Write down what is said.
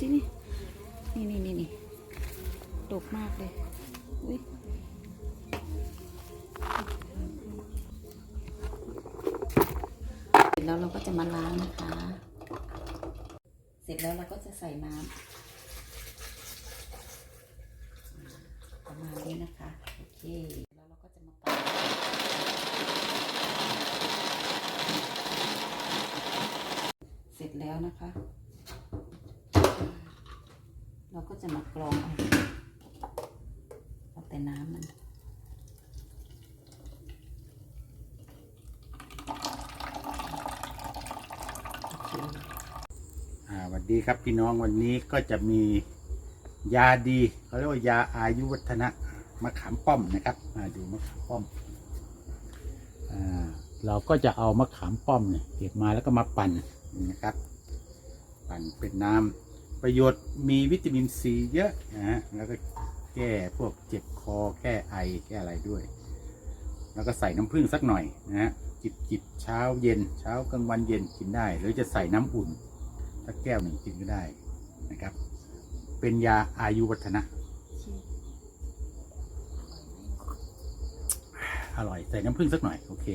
สินี่ นี่นี่นี่นี่ดกมากเลย อุ้ยเสร็จแล้วเราก็จะมาล้างนะคะ เสร็จแล้วเราก็จะใส่น้ำประมาณนี้นะคะ โอเค แล้วเราก็จะมาปั่นเสร็จแล้วนะคะ ก็จะมากรองเอาเอาแต่น้ำมันอ่าสวัสดีครับพี่น้องวันนี้ก็จะมียาดีเขาเรียกว่ายาอายุวัฒนะมะขามป้อมนะครับมาดูมะขามป้อมอ่าเราก็จะเอามะขามป้อมเนี่ยเก็บมาแล้วก็มาปั่นนะครับ ปั่นเป็นน้ำ ประโยชน์มีวิตามินซีเยอะนะฮะแล้วก็แก้พวกเจ็บคอแก้ไอแก้อะไรด้วย แล้วก็ใส่น้ำผึ้งสักหน่อยนะฮะจิบจิบเช้าเย็นเช้ากลางวันเย็นกินได้ หรือจะใส่น้ำอุ่นสักแก้วหนึ่งกินก็ได้นะครับ เป็นยาอายุวัฒนะอร่อยใส่น้ำผึ้งสักหน่อย โอเค